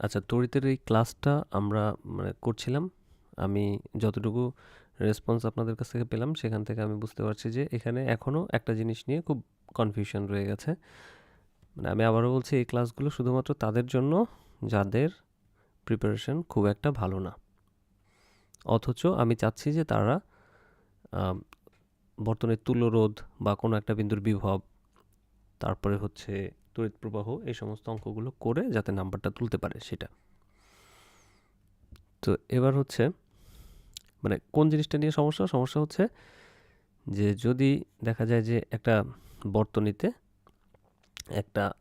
আচ্ছা তড়িতের এই ক্লাসটা আমরা মানে করছিলাম। আমি যতটুকু রেসপন্স আপনাদের কাছ থেকে পেলাম, সেখান থেকে আমি বুঝতে পারছি যে এখানে এখনও একটা জিনিস নিয়ে খুব কনফিউশন রয়ে গেছে। মানে আমি আবারও বলছি, এই ক্লাসগুলো শুধুমাত্র তাদের জন্য, যাদের প্রিপারেশন খুব একটা ভালো না। অথচ আমি চাচ্ছি যে তারা বর্তমানে তুল্যরোধ বা কোনো একটা বিন্দুর বিভব, তারপরে হচ্ছে তড়িৎ প্রবাহ এই সমস্ত অঙ্কগুলো করে যাতে নাম্বারটা তুলতে পারে সেটা। তো এবার হচ্ছে মানে কোন জিনিসটা নিয়ে সমস্যা? সমস্যা হচ্ছে যে যদি দেখা যায় যে একটা বর্তনীতে একটা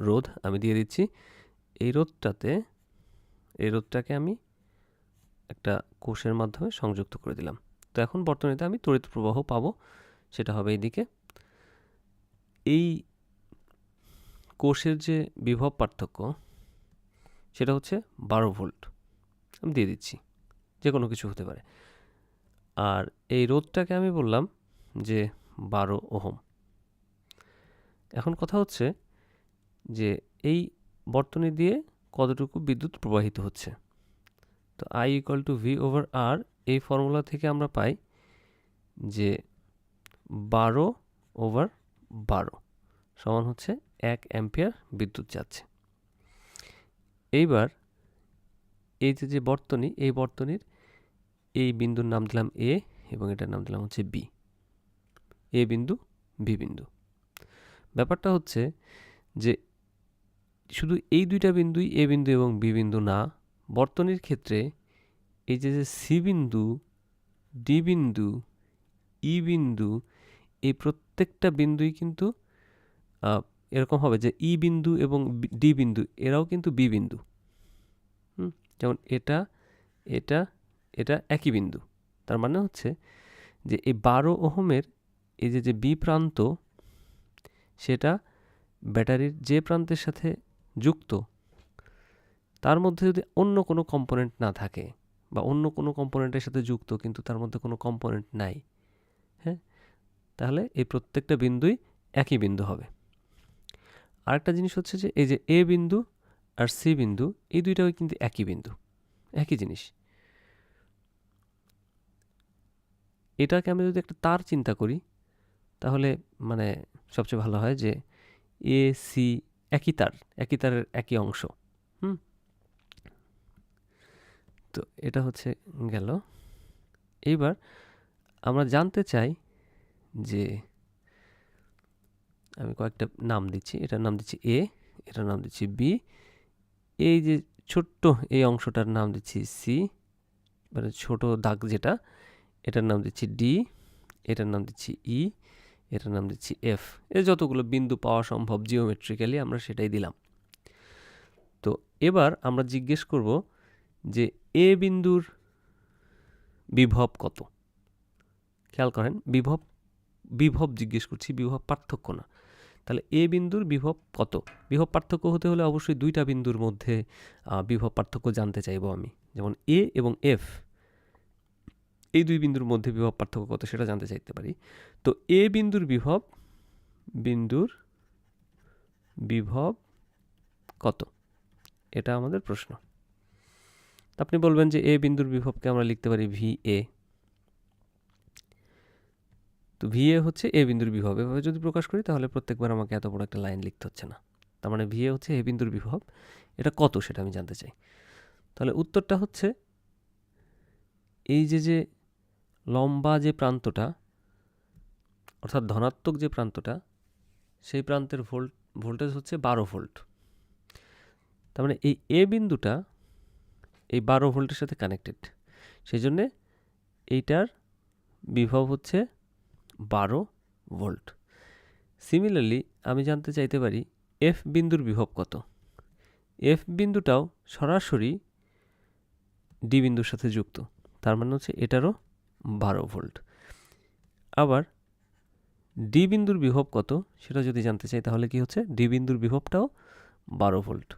রোধ আমি দিয়ে দিচ্ছি, এই রোধটাতে, এই রোধটাকে আমি একটা কোষের মাধ্যমে সংযুক্ত করে দিলাম। তো এখন বর্তনীতে আমি তড়িৎ প্রবাহ পাবো, সেটা হবে এইদিকে। এই কোষের যে বিভব পার্থক্য, সেটা হচ্ছে বারো ভোল্ট। আমি দিয়ে দিচ্ছি যে কোনো কিছু হতে পারে। আর এই রোধটাকে আমি বললাম যে বারো ওহম। এখন কথা হচ্ছে যে এই বর্তনী দিয়ে কতটুকু বিদ্যুৎ প্রবাহিত হচ্ছে? তো I equal to V over R এই ফর্মুলা থেকে আমরা পাই যে বারো ওভার বারো সমান হচ্ছে এক অ্যাম্পিয়ার বিদ্যুৎ যাচ্ছে। এইবার এই যে যে বর্তনী, এই বর্তনীর এই বিন্দুর নাম দিলাম এ এবং এটার নাম দিলাম হচ্ছে বি এ বিন্দু বি বিন্দু। ব্যাপারটা হচ্ছে যে, শুধু এই দুইটা বিন্দুই এ বিন্দু এবং বি বিন্দু না, বর্তনীর ক্ষেত্রে এই যে যে সি বিন্দু ডি বিন্দু ই বিন্দু, এই প্রত্যেকটা বিন্দুই কিন্তু এরকম হবে যে ই বিন্দু এবং ডি বিন্দু, এরাও কিন্তু বি বিন্দু। যেমন এটা এটা এটা একই বিন্দু। তার মানে হচ্ছে যে এই বারো ওহমের এই যে যে বি প্রান্ত, সেটা ব্যাটারির যে প্রান্তের সাথে যুক্ত, তার মধ্যে যদি অন্য কোনো কম্পোনেন্ট না থাকে বা অন্য কোনো কম্পোনেন্টের সাথে যুক্ত কিন্তু তার মধ্যে কোনো কম্পোনেন্ট নাই হ্যাঁ? তাহলে এই প্রত্যেকটা বিন্দুই একই বিন্দু হবে। আরেকটা জিনিস হচ্ছে যে এই যে এ বিন্দু আর সি বিন্দু, এই দুইটাও কিন্তু একই বিন্দু, একই জিনিস। এটাকে আমি যদি একটা তার চিন্তা করি, তাহলে মানে সবচেয়ে ভালো হয় যে এ, সি একই তার, একই তারের একই অংশ, হুম? তো এটা হচ্ছে গেল। এইবার আমরা জানতে চাই যে আমি কয়েকটা নাম দিচ্ছি। এটার নাম দিচ্ছি এ, এটার নাম দিচ্ছি বি। এই যে ছোট্ট এই অংশটার নাম দিচ্ছি সি মানে ছোট দাগ যেটা, এটার নাম দিচ্ছি ডি, এটার নাম দিচ্ছি ই, এটার নাম দিচ্ছি এফ। এ যতগুলো বিন্দু পাওয়া সম্ভব জিওমেট্রিক্যালি আমরা সেটাই দিলাম। তো এবার আমরা জিজ্ঞেস করব যে এ বিন্দুর বিভব কত? খেয়াল করেন, বিভব বিভব জিজ্ঞেস করছি, বিভব পার্থক্য না। তাহলে এ বিন্দুর বিভব কত? বিভব পার্থক্য হতে হলে অবশ্যই দুইটা বিন্দুর মধ্যে বিভব পার্থক্য জানতে চাইব আমি। যেমন এ এবং এফ, এই দুই বিন্দুর মধ্যে বিভব পার্থক্য কত সেটা জানতে চাইতে পারি। তো এ বিন্দুর বিভব বিন্দুর বিভব কত? এটা আমাদের প্রশ্ন। আপনি বলবেন যে এ বিন্দুর বিভবকে আমরা লিখতে পারি ভি এ। তো ভি এ হচ্ছে এ বিন্দুর বিভব। এভাবে যদি প্রকাশ করি, তাহলে প্রত্যেকবার আমাকে এত বড় একটা লাইন লিখতে হচ্ছে না। তার মানে ভি এ হচ্ছে এ বিন্দুর বিভব। এটা কত সেটা আমি জানতে চাই। তাহলে উত্তরটা হচ্ছে, এই যে যে লম্বা যে প্রান্তটা, অর্থাৎ ধনাত্মক যে প্রান্তটা, সেই প্রান্তের ভোল্ট ভোল্টেজ হচ্ছে বারো ভোল্ট তার মানে এই এ বিন্দুটা, এই বারো ভোল্টের সাথে কানেক্টেড সেই জন্যে এইটার বিভব হচ্ছে বারো ভোল্ট। সিমিলারলি আমি জানতে চাইতে পারি এফ বিন্দুর বিভব কত? এফ বিন্দুটাও সরাসরি ডি বিন্দুর সাথে যুক্ত, তার মানে হচ্ছে এটারও বারো ভোল্ট। আবার ডি বিন্দুর বিভব কত, সেটা যদি জানতে চাই, তাহলে কি হচ্ছে? ডি বিন্দুর বিভবটাও বারো ভোল্ট।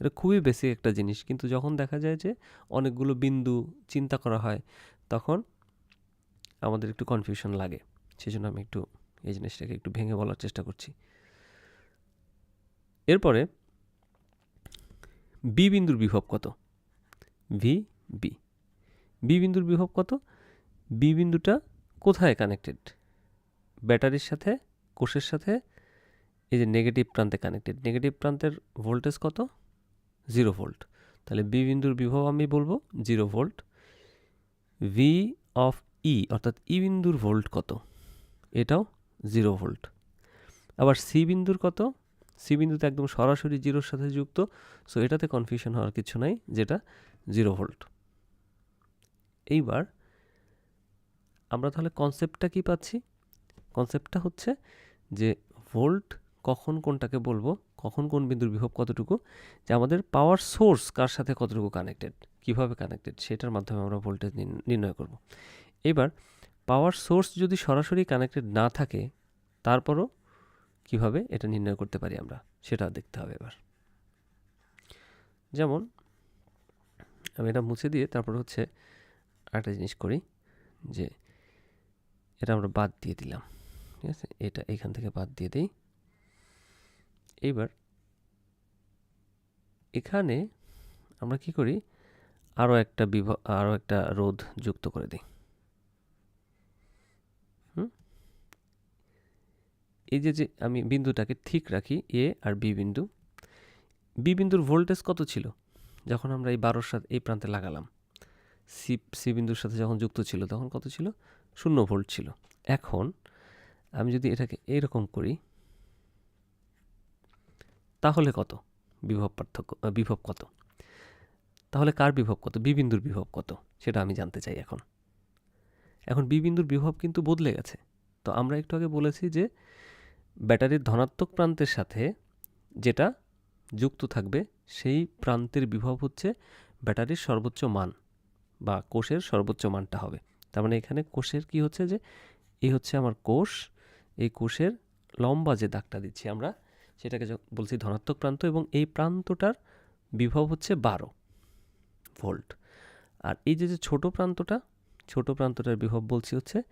এটা খুবই বেসিক একটা জিনিস, কিন্তু যখন দেখা যায় যে অনেকগুলো বিন্দু চিন্তা করা হয়, তখন আমাদের একটু কনফিউশন লাগে। সেই জন্য আমি একটু এই জিনিসটাকে একটু ভেঙে বলার চেষ্টা করছি। এরপরে বি বিন্দুর বিভব কত? ভি বি বি বিন্দুর বিভব কত? বি বিন্দুটা কোথায় কানেক্টেড ব্যাটারির সাথে, কোষের সাথে, এই যে নেগেটিভ প্রান্তে কানেক্টেড নেগেটিভ প্রান্তের ভোল্টেজ কত? জিরো ভোল্ট তাহলে বি বিন্দুর বিভব আমি বলব zero volt V of E অর্থাৎ ই বিন্দুর ভোল্ট কত? এটাও জিরো ভোল্ট আবার সি বিন্দুর কত? সি বিন্দুতে একদম সরাসরি জিরোর সাথে যুক্ত সো এটাতে কনফিউশন হওয়ার কিছু নাই, যেটা জিরো ভোল্ট এইবার আমরা তাহলে কনসেপ্টটা কি পাচ্ছি? কনসেপ্টটা হচ্ছে যে ভোল্ট কখন কোনটাকে বলব, কখন কোন বিন্দুর বিভব কতটুকু, যে আমাদের পাওয়ার সোর্স কার সাথে কতটুকু কানেক্টেড কীভাবে কানেক্টেড সেটার মাধ্যমে আমরা ভোল্টেজ নির্ণয় করব। এবার পাওয়ার সোর্স যদি সরাসরি কানেক্টেড না থাকে, তারপরও কীভাবে এটা নির্ণয় করতে পারি আমরা? সেটা দেখতে হবে এবার। যেমন, আমি এটা মুছে দিয়ে তারপর হচ্ছে একটা জিনিস করি, যে এটা আমরা বাদ দিয়ে দিলাম। ঠিক আছে? এটা এখান থেকে বাদ দিয়ে দিই। এইবার এখানে আমরা কি করি? আরও একটা বিভ, আরও একটা রোধ যুক্ত করে দিই। এই যে যে আমি বিন্দুটাকে ঠিক রাখি এ আর বি বিন্দু বি বিন্দুর ভোল্টেজ কত ছিল? যখন আমরা এই বারোর সাথে, এই প্রান্তে লাগালাম সি সি বিন্দুর সাথে যখন যুক্ত ছিল, তখন কত ছিল? শূন্য ভোল্ট ছিল। এখন আমি যদি এটাকে এইরকম করি, তাহলে কত? বিভব পার্থক্য বিভব কত? তাহলে কার বিভব কত? বিবিন্দুর বিভব কত? সেটা আমি জানতে চাই এখন। এখন বিবিন্দুর বিভব কিন্তু বদলে গেছে। তো আমরা একটু আগে বলেছি যে ব্যাটারির ধনাত্মক প্রান্তের সাথে যেটা যুক্ত থাকবে, সেই প্রান্তের বিভব হচ্ছে ব্যাটারির সর্বোচ্চ মান বা কোষের সর্বোচ্চ মানটা হবে। তার মানে এখানে কোষের কি হচ্ছে যে, এই হচ্ছে আমার কোষ, এই কোষের লম্বা যে দাগটা দিচ্ছি আমরা, সেটাকে বলছি ধনাত্মক প্রান্ত এবং এই প্রান্তটার বিভব হচ্ছে বারো ভোল্ট। আর এই যে যে ছোটো প্রান্তটা, ছোট প্রান্তটার বিভব বলছি হচ্ছে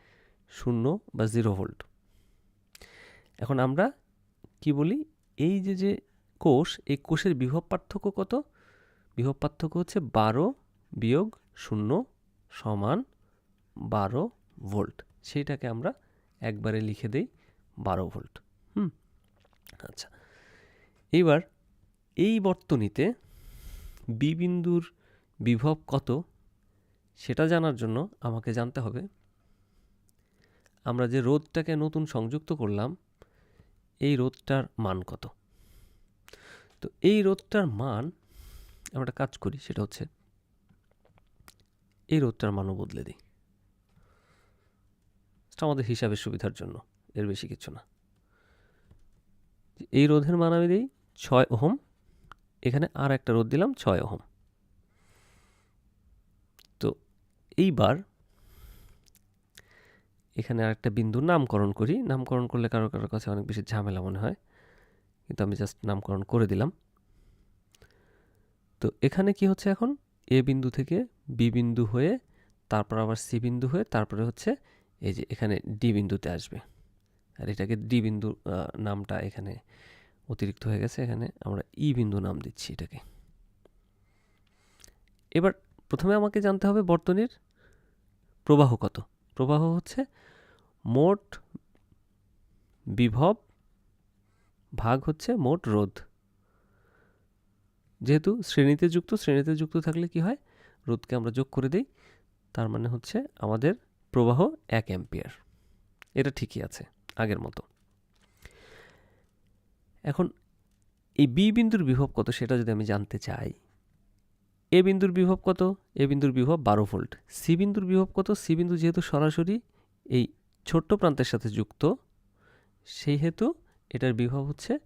শূন্য বা জিরো ভোল্ট। এখন আমরা কি বলি? এই যে যে কোষ, এই কোষের বিভব পার্থক্য কত? বিভব পার্থক্য হচ্ছে বারো বিয়োগ শূন্য সমান বারো ভোল্ট। সেইটাকে আমরা একবারে লিখে দেই বারো ভোল্ট। হুম? আচ্ছা। এইবার এই বর্তনীতে বি বিন্দুর বিভব কত? সেটা জানার জন্য আমাকে জানতে হবে। আমরা যে রোধটাকে নতুন সংযুক্ত করলাম এই রোধটার মান কত? তো এই রোধটার মান আমরা একটা কাজ করি, সেটা হচ্ছে এই রোধটার মানও বদলে দিই। আমাদের হিসাবের সুবিধার জন্য, এর বেশি কিছু না। এই রোধের মান আমি দিই ছয় ওহম, এখানে আর একটা রোধ দিলাম ছয় ওহম। তো এইবার এখানে আরেকটা বিন্দুর নামকরণ করি। নামকরণ করলে কারও কারোর কাছে অনেক বেশি ঝামেলা মনে হয়। কিন্তু আমি জাস্ট নামকরণ করে দিলাম। তো এখানে কি হচ্ছে এখন? এ বিন্দু থেকে বি বিন্দু হয়ে, তারপর আবার সি বিন্দু হয়ে, তারপরে হচ্ছে এই যে এখানে ডি বিন্দুতে আসবে। আর এটাকে ডি বিন্দু নামটা এখানে অতিরিক্ত হয়ে গেছে। এখানে আমরা ই বিন্দু নাম দিচ্ছি এটাকে। এবার প্রথমে আমাকে জানতে হবে বর্তনীর প্রবাহ কত? প্রবাহ হচ্ছে মোট বিভব ভাগ হচ্ছে মোট রোধ। যেহেতু শ্রেণীতে যুক্ত শ্রেণীতে যুক্ত থাকলে কি হয়? রোধকে আমরা যোগ করে দিই, তার মানে হচ্ছে আমাদের প্রবাহ এক অ্যাম্পিয়ার। এটা ঠিকই আছে, আগের মতো। এখন এই বি বিন্দুর বিভব কত সেটা যদি আমি জানতে চাই, এ বিন্দুর বিভব কত? এ বিন্দুর বিভব বারো ভোল্ট। সি বিন্দুর বিভব কত? সি বিন্দু যেহেতু সরাসরি এই ছোট্ট প্রান্তের সাথে যুক্ত, সেই হেতু এটার বিভব হচ্ছে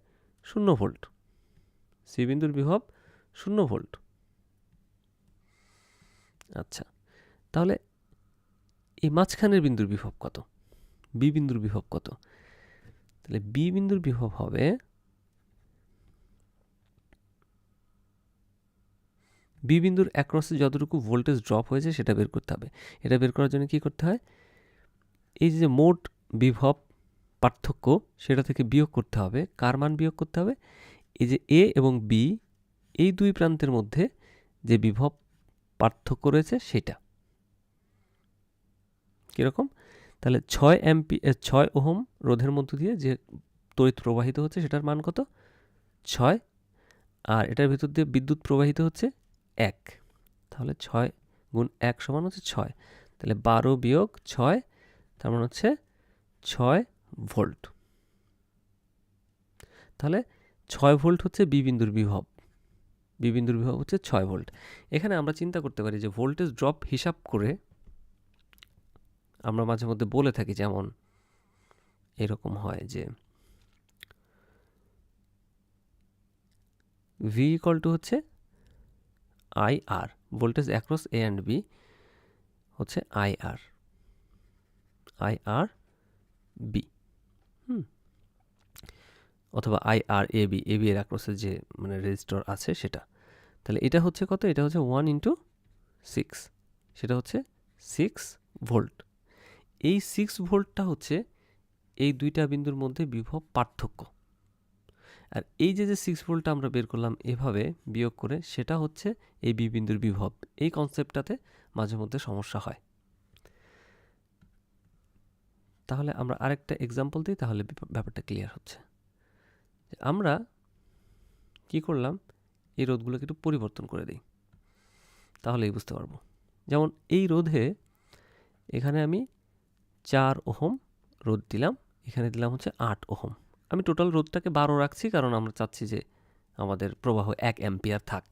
শূন্য ভোল্ট। সি বিন্দুর বিভব শূন্য ভোল্ট। আচ্ছা তাহলে এই মাঝখানের বিন্দুর বিভব কত? বি বিন্দুর বিভব কত? তাহলে বি বিন্দুর বিভব হবে বি বিন্দুর অ্যাক্রসে যতটুকু ভোল্টেজ ড্রপ হয়েছে সেটা বের করতে হবে। এটা বের করার জন্য কি করতে হয়? এই যে মোট বিভব পার্থক্য, সেটা থেকে বিয়োগ করতে হবে। কার মান বিয়োগ করতে হবে? এই যে এ এবং বি এই দুই প্রান্তের মধ্যে যে বিভব পার্থক্য রয়েছে, সেটা। কীরকম? তাহলে ছয় এমপি ছয় ওহম রোধের মধ্য দিয়ে যে তড়িৎ প্রবাহিত হচ্ছে, সেটার মান কত? ছয়। আর এটার ভিতর দিয়ে বিদ্যুৎ প্রবাহিত হচ্ছে এক। তাহলে ছয় গুণ এক সমান হচ্ছে ছয়। তাহলে বারো বিয়োগ ছয় তার মানে হচ্ছে ছয় ভোল্ট। তাহলে ছয় ভোল্ট হচ্ছে বি বিন্দুর বিভব। বি বিন্দুর বিভব হচ্ছে ছয় ভোল্ট। এখানে আমরা চিন্তা করতে পারি যে ভোল্টেজ ড্রপ হিসাব করে আমরা মাঝে মধ্যে বলে থাকি যেমন এরকম হয় যে ভি ইকল টু হচ্ছে I R voltage across A and B হচ্ছে I R I R B হুম। অথবা I R A B A B এর অ্যাক্রসের যে মানে রেজিস্টর আছে সেটা। তাহলে এটা হচ্ছে কত? এটা হচ্ছে ওয়ান ইন্টু সিক্স সেটা হচ্ছে সিক্স ভোল্ট এই সিক্স ভোল্টটা হচ্ছে এই দুইটা বিন্দুর মধ্যে বিভব পার্থক্য। আর এই যে যে সিক্স ভোল্টটা আমরা বের করলাম এভাবে বিয়োগ করে সেটা হচ্ছে এই বি বিন্দুর বিভব। এই কনসেপ্টটাতে মাঝে মধ্যে সমস্যা হয়। তাহলে আমরা আরেকটা এক্সাম্পল দিই, তাহলে ব্যাপারটা ক্লিয়ার হচ্ছে। আমরা কি করলাম? এই রোধগুলোকে একটু পরিবর্তন করে দিই। তাহলেই বুঝতে পারব। যেমন এই রোধে এখানে আমি চার ওহম রোদ দিলাম, এখানে দিলাম হচ্ছে আট ওহম। আমি টোটাল রোদটাকে বারো রাখছি, কারণ আমরা চাচ্ছি যে আমাদের প্রবাহ এক অ্যাম্পিয়ার থাক।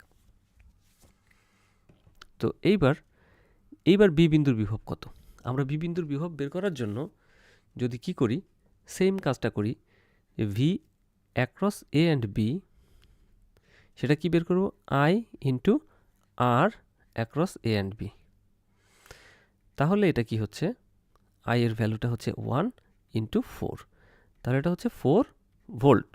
তো এইবার এইবার বি বিন্দুর বিভব কত? আমরা বি বিন্দুর বিভব বের করার জন্য যদি কি করি সেম কাজটা করি V across A and B সেটা কি বের করব? I into R across A and B তাহলে এটা কি হচ্ছে? আই এর ভ্যালুটা হচ্ছে ওয়ান ইন্টু ফোর তাহলে এটা হচ্ছে ফোর ভোল্ট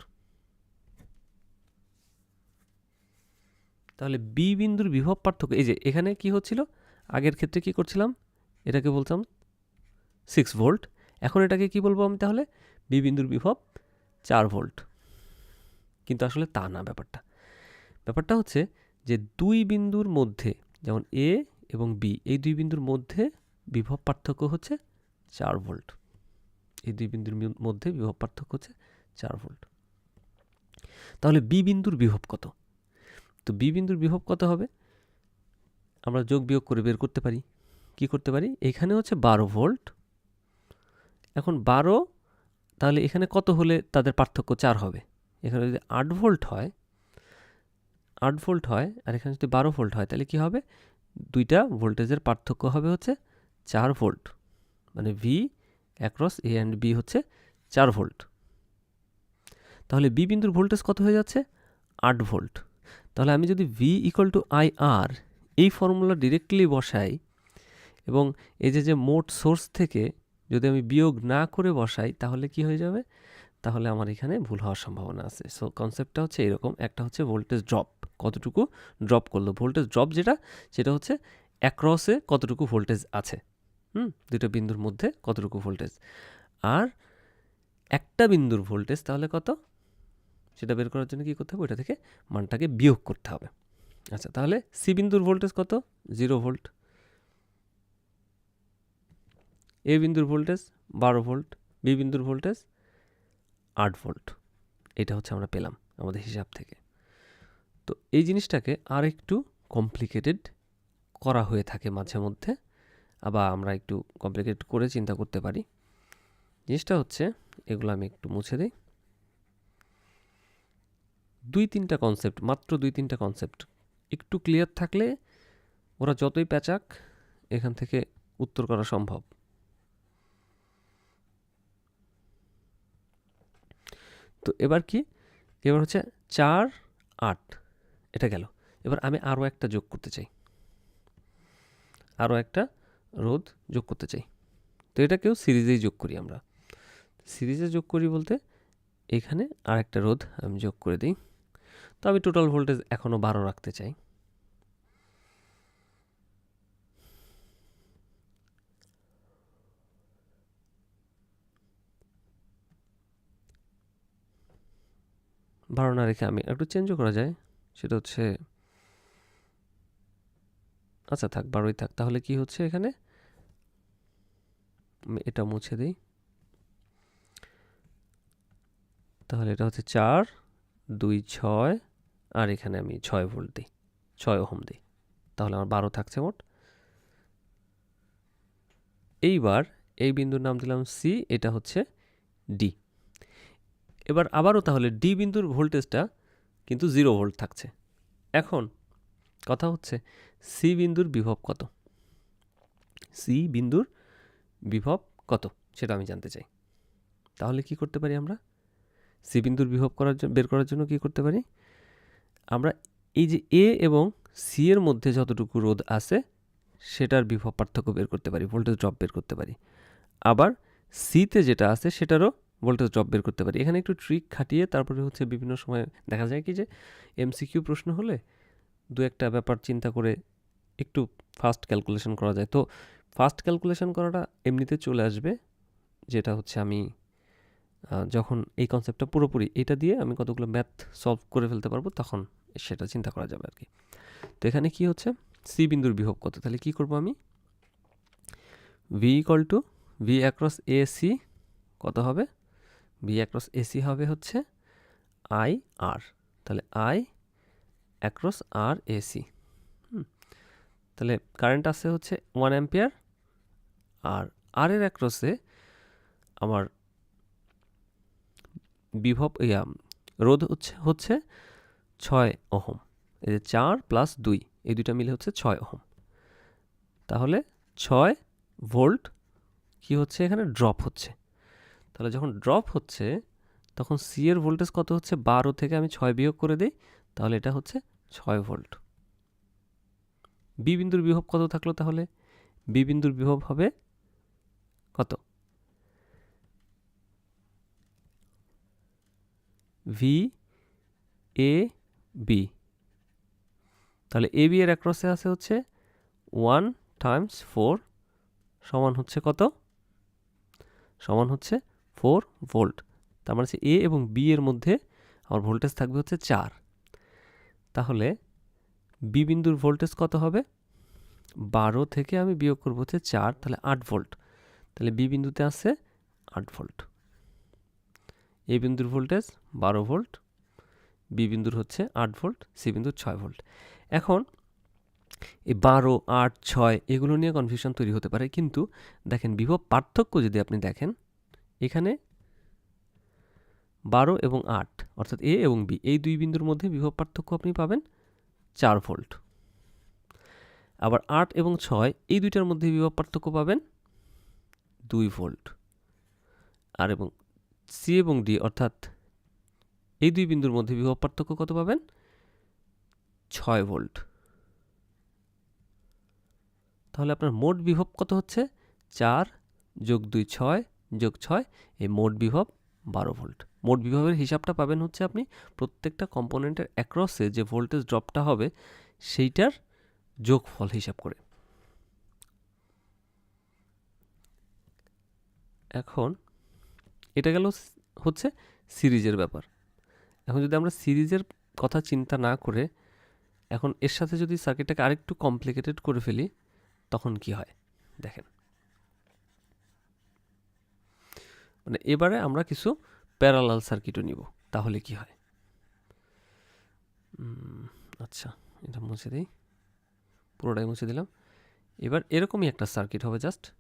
তাহলে বি বিন্দুর বিভব পার্থক্য, এই যে এখানে কি হচ্ছিল? আগের ক্ষেত্রে কি করছিলাম? এটাকে বলতাম সিক্স ভোল্ট এখন এটাকে কি বলব আমি তাহলে? বি বিন্দুর বিভব চার ভোল্ট। কিন্তু আসলে তা না ব্যাপারটা। ব্যাপারটা হচ্ছে যে দুই বিন্দুর মধ্যে যেমন এ এবং বি এই দুই বিন্দুর মধ্যে বিভব পার্থক্য হচ্ছে চার ভোল্ট। এই দুই বিন্দুর মধ্যে বিভব পার্থক্য হচ্ছে চার ভোল্ট। তাহলে বি বিন্দুর বিভব কত? তো বি বিন্দুর বিভব কত হবে? আমরা যোগ বিয়োগ করে বের করতে পারি। কি করতে পারি? এখানে হচ্ছে বারো ভোল্ট এখন বারো, তাহলে এখানে কত হলে তাদের পার্থক্য চার হবে? এখানে যদি আট ভোল্ট হয়, আট ভোল্ট হয়, আর এখানে যদি বারো ভোল্ট হয়, তাহলে কি হবে? দুইটা ভোল্টেজের পার্থক্য হবে হচ্ছে চার ভোল্ট। মানে V across A and B হচ্ছে চার ভোল্ট। তাহলে বি বিন্দুর ভোল্টেজ কত হয়ে যাচ্ছে? আট ভোল্ট। তাহলে আমি যদি V equal to I R এই ফর্মুলা ডিরেক্টলি বসাই, এবং এই যে যে মোট সোর্স থেকে যদি আমি বিয়োগ না করে বসাই, তাহলে কি হয়ে যাবে? তাহলে আমার এখানে ভুল হওয়ার সম্ভাবনা আছে। সো কনসেপ্টটা হচ্ছে এরকম। একটা হচ্ছে ভোল্টেজ ড্রপ কতটুকু ড্রপ করল? ভোল্টেজ ড্রপ যেটা, সেটা হচ্ছে অ্যাক্রসে কতটুকু ভোল্টেজ আছে। হুম? দুটো বিন্দুর মধ্যে কতটুকু ভোল্টেজ আর একটা বিন্দুর ভোল্টেজ তাহলে কত? সেটা বের করার জন্য কী করতে হবে? ওইটা থেকে মানটাকে বিয়োগ করতে হবে। আচ্ছা তাহলে সি বিন্দুর ভোল্টেজ কত? জিরো ভোল্ট এ বিন্দুর ভোল্টেজ বারো ভোল্ট বি বিন্দুর ভোল্টেজ আট ভোল্ট এটা হচ্ছে আমরা পেলাম আমাদের হিসাব থেকে। তো এই জিনিসটাকে আর একটু কমপ্লিকেটেড করা হয়ে থাকে মাঝে মধ্যে, আবার আমরা একটু কমপ্লিকেট করে চিন্তা করতে পারি। জিনিসটা হচ্ছে, এগুলো আমি একটু মুছে দিই। দুই তিনটা কনসেপ্ট মাত্র দুই তিনটা কনসেপ্ট একটু ক্লিয়ার থাকলে ওরা যতই প্যাচাক, এখান থেকে উত্তর করা সম্ভব। তো এবার কি? এবার হচ্ছে চার আট। এটা গেল। এবার আমি আরও একটা যোগ করতে চাই। আরও একটা রোদ যোগ করতে চাই। তো এটাকেও সিরিজেই যোগ করি আমরা। সিরিজে যোগ করি বলতে এখানে আরেকটা রোদ আমি যোগ করে দিই। তো আমি টোটাল ভোল্টেজ এখনও বারো রাখতে চাই। বারো না রেখে আমি একটু চেঞ্জও করা যায়, সেটা হচ্ছে আচ্ছা থাক, বারোই থাক, তাহলে কি হচ্ছে এখানে? এটা মুছে দিই। তাহলে এটা হচ্ছে চার, দুই, ছয়, আর এখানে আমি ছয় ভোল্ট দিই, ছয় ওহম দিই, তাহলে আমার বারো থাকছে মোট। এইবার এই বিন্দুর নাম দিলাম সি এটা হচ্ছে ডি এবার আবারও তাহলে ডি বিন্দুর ভোল্টেজটা কিন্তু জিরো ভোল্ট থাকছে। এখন কথা হচ্ছে সি বিন্দুর বিভব কত? সি বিন্দুর বিভব কত? সেটা আমি জানতে চাই। তাহলে কি করতে পারি আমরা? সি বিন্দুর বিভব করার জন্য বের করার জন্য কি করতে পারি? আমরা এই যে এ এবং সি এর মধ্যে যতটুকু রোধ আছে, সেটার বিভব পার্থক্য বের করতে পারি, ভোল্টেজ ড্রপ বের করতে পারি। আবার সিতে যেটা আছে, সেটারও ভোল্টেজ ড্রপ বের করতে পারি। এখানে একটু ট্রিক খাটিয়ে তারপরে হচ্ছে বিভিন্ন সময় দেখা যায় কি যে এমসিকিউ প্রশ্ন হলে দু একটা ব্যাপার চিন্তা করে একটু ফাস্ট ক্যালকুলেশন করা যায়। তো ফাস্ট ক্যালকুলেশন করাটা এমনিতে চলে আসবে, যেটা হচ্ছে আমি যখন এই কনসেপ্টটা পুরোপুরি এটা দিয়ে আমি কতগুলো ম্যাথ সলভ করে ফেলতে পারব, তখন সেটা চিন্তা করা যাবে আর কি তো এখানে কি হচ্ছে? সি বিন্দুর বিভব কত? তাহলে কি করব আমি? V equal to V across A C কত হবে? ভি অ্যাক্রস এসি হবে হচ্ছে আই আর তাহলে আই অ্যাক্রস আর এসি তাহলে কারেন্ট আছে হচ্ছে ওয়ান অ্যাম্পিয়ার আর আর এর অ্যাক্রসে আমার বিভব, ইয়া, রোধ হচ্ছে হচ্ছে ছয় ওহম। এই যে চার প্লাস দুই, এই দুইটা মিলে হচ্ছে ছয় ওহম। তাহলে ছয় ভোল্ট কি হচ্ছে এখানে? ড্রপ হচ্ছে। তাহলে যখন ড্রপ হচ্ছে, তখন সি এর ভোল্টেজ কত হচ্ছে? বারো থেকে আমি ছয় বিয়োগ করে দিই, তাহলে এটা হচ্ছে ছয় ভোল্ট বি বিন্দুর বিভব কত থাকল তাহলে? বি বিন্দুর বিভব হবে কত? ভি এ বি তাহলে এ বি এর অ্যাক্রসে আছে হচ্ছে ওয়ান টাইমস ফোর সমান হচ্ছে কত? সমান হচ্ছে ফোর ভোল্ট। তার মানে হচ্ছে এ এবং বি এর মধ্যে আমার ভোল্টেজ থাকবে হচ্ছে চার। তাহলে বি বিন্দুর ভোল্টেজ কত হবে? বারো থেকে আমি বিয়োগ করব হচ্ছে চার, তাহলে আট ভোল্ট। তাহলে বি বিন্দুতে আছে আট ভোল্ট। এ বিন্দুর ভোল্টেজ বারো ভোল্ট, বি বিন্দুর হচ্ছে আট ভোল্ট, সি বিন্দুর ছয় ভোল্ট। এখন এই বারো, আট, ছয় এগুলো নিয়ে কনফিউশন তৈরি হতে পারে। কিন্তু দেখেন বিভব পার্থক্য যদি আপনি দেখেন এখানে বারো এবং আট, অর্থাৎ এ এবং বি, এই দুই বিন্দুর মধ্যে বিভব পার্থক্য আপনি পাবেন চার ভোল্ট। আবার আট এবং ছয়, এই দুইটার মধ্যে বিভব পার্থক্য পাবেন দুই ভোল্ট। আর এবং সি এবং ডি, অর্থাৎ এই দুই বিন্দুর মধ্যে বিভব পার্থক্য কত পাবেন? ছয় ভোল্ট। তাহলে আপনার মোট বিভব কত হচ্ছে? চার যোগ দুই ছয় যোগ ছয় এই মোট বিভব বারো ভোল্ট। মোট বিভবের হিসাবটা পাবেন হচ্ছে আপনি প্রত্যেকটা কম্পোনেন্টের অ্যাক্রসে যে ভোল্টেজ ড্রপটা হবে, সেইটার যোগফল হিসাব করে। এখন এটা গেল হচ্ছে সিরিজের ব্যাপার। এখন যদি আমরা সিরিজের কথা চিন্তা না করে এখন এর সাথে যদি সার্কিটটাকে আরেকটু কমপ্লিকেটেড করে ফেলি, তখন কি হয়? দেখেন। মানে এবারে আমরা কিছু প্যারালাল সার্কিটও নিব, তাহলে কি হয়? আচ্ছা এটা মুছে দিই। পুরোটাই মুছে দিলাম। এবার এরকমই একটা সার্কিট হবে জাস্ট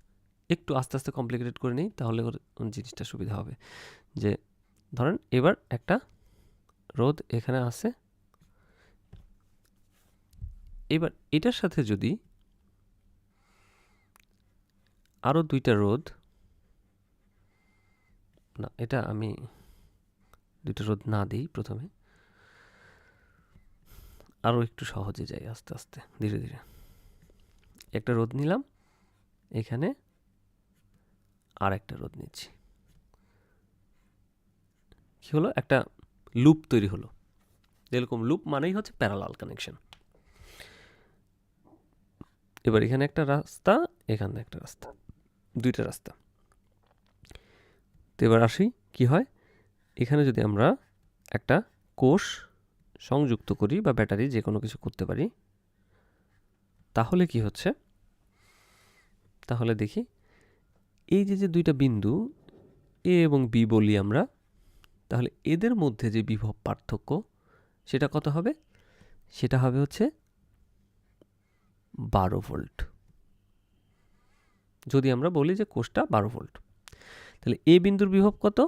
একটু আস্তে আস্তে কমপ্লিকেটেড করে নিই, তাহলে জিনিসটা সুবিধা হবে। যে, ধরেন এবার একটা রোদ এখানে আছে। এবার এটার সাথে যদি আরও দুইটা রোদ না, এটা আমি দুইটা রোদ না দিই প্রথমে। আরও একটু সহজে যাই আস্তে আস্তে, ধীরে ধীরে। একটা রোদ নিলাম, এখানে আর একটা রোদ নিচ্ছি। কী হলো? একটা লুপ তৈরি হলো। এরকম লুপ মানেই হচ্ছে প্যারালাল কানেকশন এবার এখানে একটা রাস্তা, এখানে একটা রাস্তা, দুইটা রাস্তা। তো এবার আসি, কি হয়? এখানে যদি আমরা একটা কোষ সংযুক্ত করি বা ব্যাটারি যে কোনো কিছু করতে পারি, তাহলে কি হচ্ছে? তাহলে দেখি, এই যে যে দুইটা বিন্দু, এ এবং বি বলি আমরা, তাহলে এদের মধ্যে যে বিভব পার্থক্য, সেটা কত হবে? সেটা হবে হচ্ছে বারো ভোল্ট। যদি আমরা বলি যে কোষটা বারো ভোল্ট। তাহলে এ বিন্দুর বিভব কত?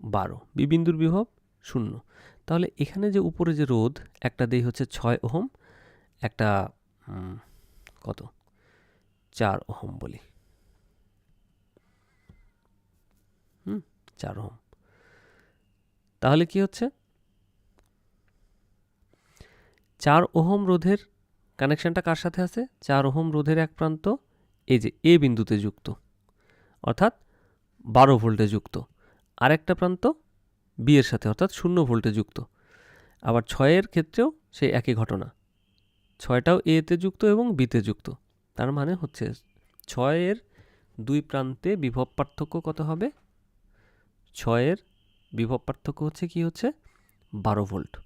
বারো। বি বিন্দুর বিভব শূন্য। তাহলে এখানে যে উপরে যে রোধ, একটা দেই হচ্ছে ছয় ওহম, একটা কত? চার ওহম বলি। হুম, চার ওহম। তাহলে কি হচ্ছে? চার ওহম রোধের কানেকশনটা কার সাথে আছে? চার ওহম রোধের এক প্রান্ত, এই যে এ বিন্দুতে যুক্ত। অর্থাৎ বারো ভোল্টে যুক্ত। আরেকটা প্রান্ত বি এর সাথে, অর্থাৎ শূন্য ভোল্টে যুক্ত। আবার ছয়ের ক্ষেত্রেও সেই একই ঘটনা। ছয়টাও এতে যুক্ত এবং বিতে যুক্ত। তার মানে হচ্ছে ছয়ের দুই প্রান্তে বিভব পার্থক্য কত হবে? ছয়ের বিভব পার্থক্য হচ্ছে কি হচ্ছে? বারো ভোল্ট।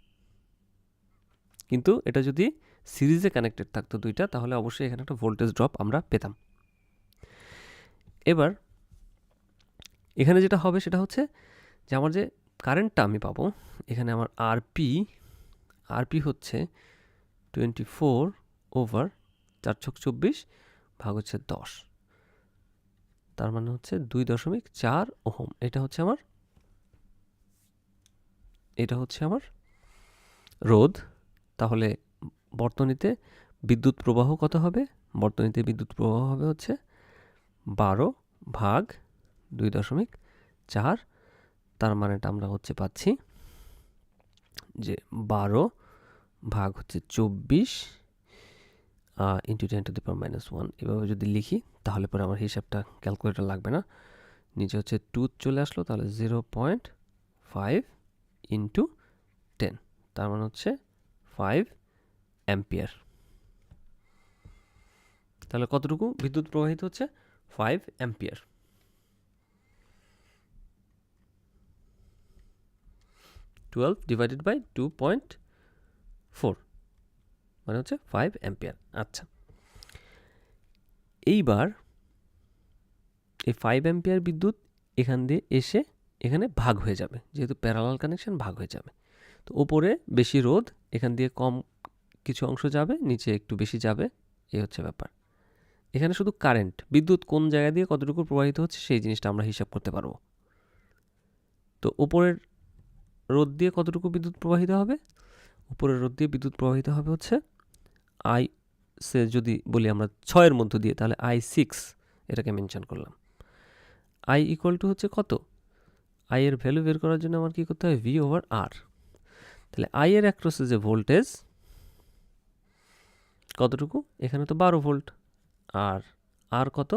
কিন্তু এটা যদি সিরিজে কানেক্টেড থাকতো দুইটা, তাহলে অবশ্যই এখানে একটা ভোল্টেজ ড্রপ আমরা পেতাম। এবার এখানে যেটা হবে সেটা হচ্ছে যে আমার যে কারেন্টটা আমি পাবো, এখানে আমার আরপি আরপি হচ্ছে টোয়েন্টি ফোর ওভার চার ছক চব্বিশ ভাগ হচ্ছে দশ। তার মানে হচ্ছে দুই দশমিক চার ওহম। এটা হচ্ছে আমার, এটা হচ্ছে আমার রোধ। তাহলে বর্তনীতে বিদ্যুৎ প্রবাহ কত হবে? বর্তনীতে বিদ্যুৎ প্রবাহ হবে হচ্ছে বারো ভাগ দুই দশমিক চার। তার মানেটা আমরা হচ্ছে পাচ্ছি যে বারো ভাগ হচ্ছে চব্বিশ into ten to the power minus one এভাবে যদি লিখি, তাহলে পরে আমার হিসাবটা ক্যালকুলেটর লাগবে না। নিচে হচ্ছে টু চলে আসলো, তাহলে zero point five into ten তার মানে হচ্ছে ফাইভ অ্যাম্পিয়ার তাহলে কতটুকু? বিদ্যুৎ প্রবাহিত হচ্ছে five ampere twelve divided by two point four মানে হচ্ছে ফাইভ অ্যাম্পিয়ার আচ্ছা এইবার এই ফাইভ অ্যাম্পিয়ার বিদ্যুৎ এখান দিয়ে এসে এখানে ভাগ হয়ে যাবে, যেহেতু প্যারালাল কানেকশন ভাগ হয়ে যাবে। তো ওপরে বেশি রোদ এখান দিয়ে কম কিছু অংশ যাবে, নিচে একটু বেশি যাবে, এই হচ্ছে ব্যাপার। এখানে শুধু কারেন্ট বিদ্যুৎ কোন জায়গা দিয়ে কতটুকু প্রবাহিত হচ্ছে সেই জিনিসটা আমরা হিসাব করতে পারব। তো উপরের রোদ দিয়ে কতটুকু বিদ্যুৎ প্রবাহিত হবে? উপরের রোদ দিয়ে বিদ্যুৎ প্রবাহিত হবে হচ্ছে আই সে যদি বলি আমরা ছয়ের মধ্য দিয়ে, তাহলে আই সিক্স এটাকে মেনশন করলাম। আই ইকুয়াল টু হচ্ছে কত? আই এর ভ্যালু বের করার জন্য আমার কী করতে হয় ভি ওভার আর তাহলে আই এর অ্যাক্রসে যে ভোল্টেজ কতটুকু? এখানে তো বারো ভোল্ট আর আর কত?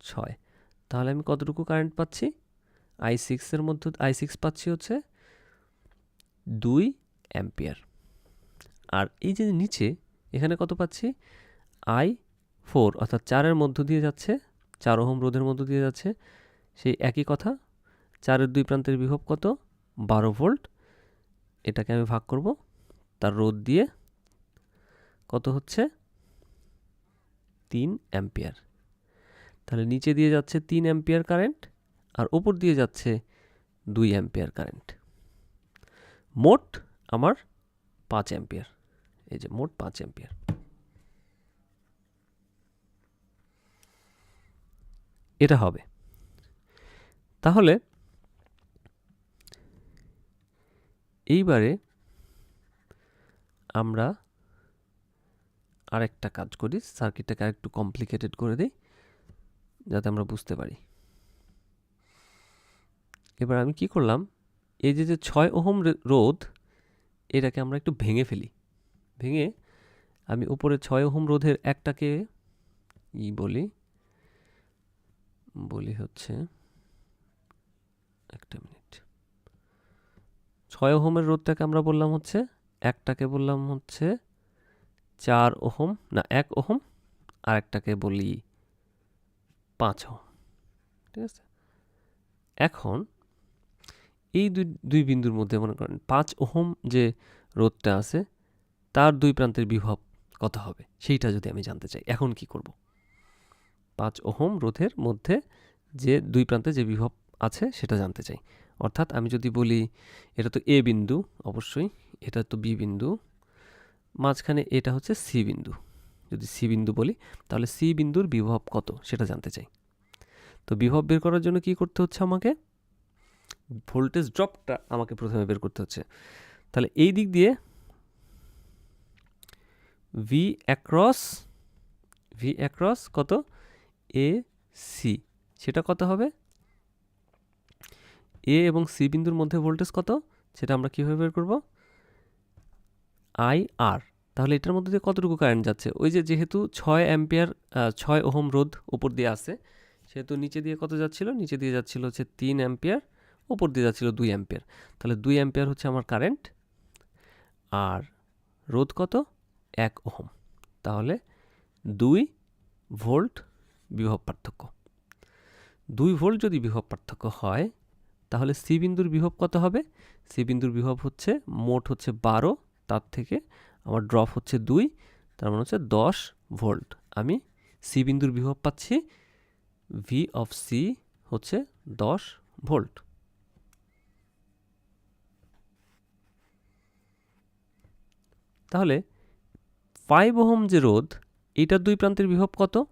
ছয়। তাহলে আমি কতটুকু কারেন্ট পাচ্ছি? আই সিক্সের মধ্যে আই সিক্স পাচ্ছি হচ্ছে দুই অ্যাম্পিয়ার। আর এই যে নিচে, এখানে কত পাচ্ছি? আই ফোর অর্থাৎ চারের মধ্য দিয়ে যাচ্ছে, চার ওহম রোধের মধ্য দিয়ে যাচ্ছে, সেই একই কথা। চারের দুই প্রান্তের বিভব কত? বারো ভোল্ট। এটাকে আমি ভাগ করব, তার রোধ দিয়ে কত হচ্ছে? তিন অ্যাম্পিয়ার। তাহলে নিচে দিয়ে যাচ্ছে তিন অ্যাম্পিয়ার কারেন্ট, আর ওপর দিয়ে যাচ্ছে দুই অ্যাম্পিয়ার কারেন্ট। মোট আমার পাঁচ অ্যাম্পিয়ার। এই যে মোট পাঁচ অ্যাম্পিয়ার। এটা হবে। তাহলে এইবারে আমরা আরেকটা কাজ করি। সার্কিটটাকে আরেকটু কমপ্লিকেটেড করে দিই, যাতে আমরা বুঝতে পারি। এবার আমি কি করলাম? এই যে যে ছয় ওহম রোধ, এটাকে আমরা একটু ভেঙে ফেলি। ভেঙে আমি উপরে ছয় ওহম রোধের একটাকে ই বলি বলি হচ্ছে, একটা মিনিট। ছয় ওহমের রোধটাকে আমরা বললাম হচ্ছে, একটাকে বললাম হচ্ছে চার ওহম, না, এক ওহম, আর একটাকে বলি পাঁচ ওহম। ঠিক আছে? এখন এই দুই দুই বিন্দুর মধ্যে মনে করেন পাঁচ ওহম যে রোধটা আছে, তার দুই প্রান্তের বিভব কত হবে? সেইটা যদি আমি জানতে চাই, এখন কি করব? পাঁচ ওহম রোধের মধ্যে যে দুই প্রান্তে যে বিভব আছে, সেটা জানতে চাই। অর্থাৎ আমি যদি বলি, এটা তো এ বিন্দু, অবশ্যই। এটা তো বি বিন্দু। মাঝখানে এটা হচ্ছে সি বিন্দু। যদি সি বিন্দু বলি, তাহলে সি বিন্দুর বিভব কত, সেটা জানতে চাই। তো বিভব বের করার জন্য কি করতে হচ্ছে আমাকে? ভোল্টেজ ড্রপটা আমাকে প্রথমে বের করতে হচ্ছে। তাহলে এই দিক দিয়ে ভি অ্যাক্রস ভি অ্যাক্রস কত? এ সি সেটা কত হবে? এ এবং সি বিন্দুর মধ্যে ভোল্টেজ কত? সেটা আমরা কীভাবে বের করব? আই আর তাহলে এটার মধ্যে দিয়ে কতটুকু কারেন্ট যাচ্ছে? ওই যে যেহেতু ছয় অ্যাম্পিয়ার ছয় ওহম রোধ উপর দিয়ে আছে, সেহেতু নিচে দিয়ে কত যাচ্ছিল? নিচে দিয়ে যাচ্ছিল হচ্ছে তিন অ্যাম্পিয়ার। উপর দিয়ে যাচ্ছিল দুই অ্যাম্পিয়ার। তাহলে দুই অ্যাম্পিয়ার হচ্ছে আমার কারেন্ট আর রোধ কত? এক ওহম। তাহলে দুই ভোল্ট বিভব পার্থক্য। দুই ভোল্ট যদি বিভব পার্থক্য হয়, তাহলে সি বিন্দুর বিভব কত হবে? সি বিন্দুর বিভব হচ্ছে, মোট হচ্ছে বারো, তার থেকে আমার ড্রপ হচ্ছে দুই, তার মানে হচ্ছে দশ ভোল্ট। আমি সি বিন্দুর বিভব পাচ্ছি ভি অফ সি হচ্ছে দশ ভোল্ট। তাহলে ফাইভ ওহম যে রোধ, এটার দুই প্রান্তের বিভব কত?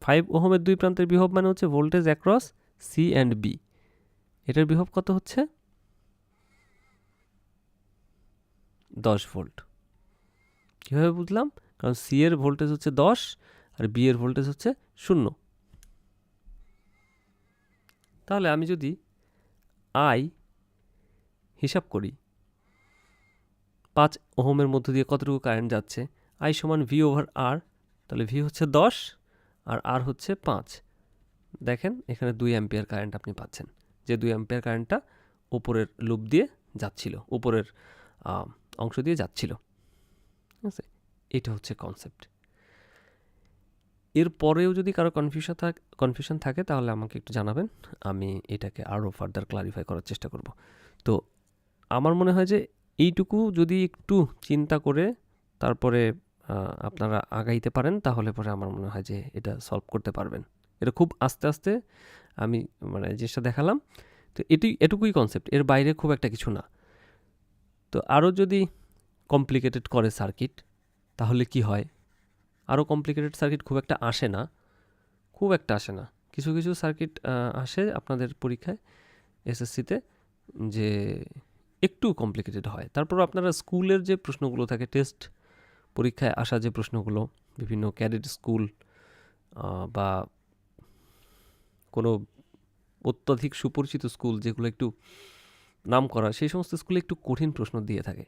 ফাইভ ওহমের দুই প্রান্তের বিভব মানে হচ্ছে voltage across C and B এটার বিভব কত হচ্ছে? দশ ভোল্ট কীভাবে বুঝলাম? কারণ সি এর ভোল্টেজ হচ্ছে দশ, আর বি এর ভোল্টেজ হচ্ছে শূন্য। তাহলে আমি যদি আই হিসাব করি পাঁচ ওহমের মধ্য দিয়ে কতটুকু কারেন্ট যাচ্ছে? আই সমান ভি ওভার আর তাহলে ভি হচ্ছে দশ আর আর হচ্ছে পাঁচ। দেখেন, এখানে দুই অ্যাম্পিয়ার কারেন্ট আপনি পাচ্ছেন। যে দুই অ্যাম্পিয়ার কারেন্টটা উপরের লুপ দিয়ে যাচ্ছিল, উপরের অংশ দিয়ে যাচ্ছিল। ঠিক আছে? এটা হচ্ছে কনসেপ্ট এর পরেও যদি কারও কনফিউশন থাক কনফিউশন থাকে, তাহলে আমাকে একটু জানাবেন। আমি এটাকে আরও ফার্দার ক্লারিফাই করার চেষ্টা করব। তো, আমার মনে হয় যে এইটুকু যদি একটু চিন্তা করে তারপরে আপনারা আগাইতে পারেন, তাহলে পরে আমার মনে হয় যে এটা সলভ করতে পারবেন। এটা খুব আস্তে আস্তে আমি মানে জিনিসটা দেখালাম। তো এটি, এটুকুই কনসেপ্ট এর বাইরে খুব একটা কিছু না। তো আরও যদি কমপ্লিকেটেড করে সার্কিট তাহলে কি হয়? আরও কমপ্লিকেটেড সার্কিট খুব একটা আসে না। খুব একটা আসে না। কিছু কিছু সার্কিট আসে আপনাদের পরীক্ষায় এসএসসিতে যে একটু কমপ্লিকেটেড হয়। তারপর আপনারা স্কুলের যে প্রশ্নগুলো থাকে টেস্ট পরীক্ষায় আসা যে প্রশ্নগুলো, বিভিন্ন ক্যাডেট স্কুল বা কোনো অত্যধিক সুপরিচিত স্কুল যেগুলো একটু নাম করা, সেই সমস্ত স্কুলে একটু কঠিন প্রশ্ন দিয়ে থাকে।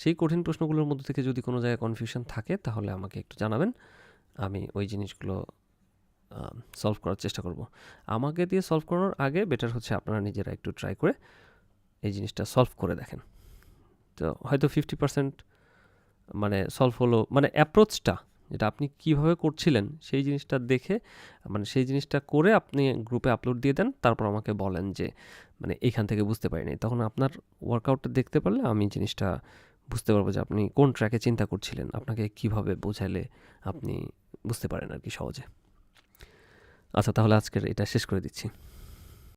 সেই কঠিন প্রশ্নগুলোর মধ্যে থেকে যদি কোনো জায়গায় কনফিউশন থাকে, তাহলে আমাকে একটু জানাবেন। আমি ওই জিনিসগুলো সলভ করার চেষ্টা করব। আমাকে দিয়ে সলভ করানোর আগে বেটার হচ্ছে আপনারা নিজেরা একটু ট্রাই করে এই জিনিসটা সলভ করে দেখেন। তো হয়তো ফিফটি পার্সেন্ট মানে সলভ হলো মানে অ্যাপ্রোচটা যেটা আপনি কীভাবে করছিলেন সেই জিনিসটা দেখে মানে সেই জিনিসটা করে আপনি গ্রুপে আপলোড দিয়ে দেন, তারপর আমাকে বলেন যে মানে এখান থেকে বুঝতে পারিনি। তখন আপনার ওয়ার্কআউটটা দেখতে পারলে আমি জিনিসটা বুঝতে পারব যে আপনি কোন ট্র্যাকে চিন্তা করছিলেন, আপনাকে কীভাবে বোঝাইলে আপনি বুঝতে পারেন আর কি সহজে। আচ্ছা তাহলে আজকের এটা শেষ করে দিচ্ছি।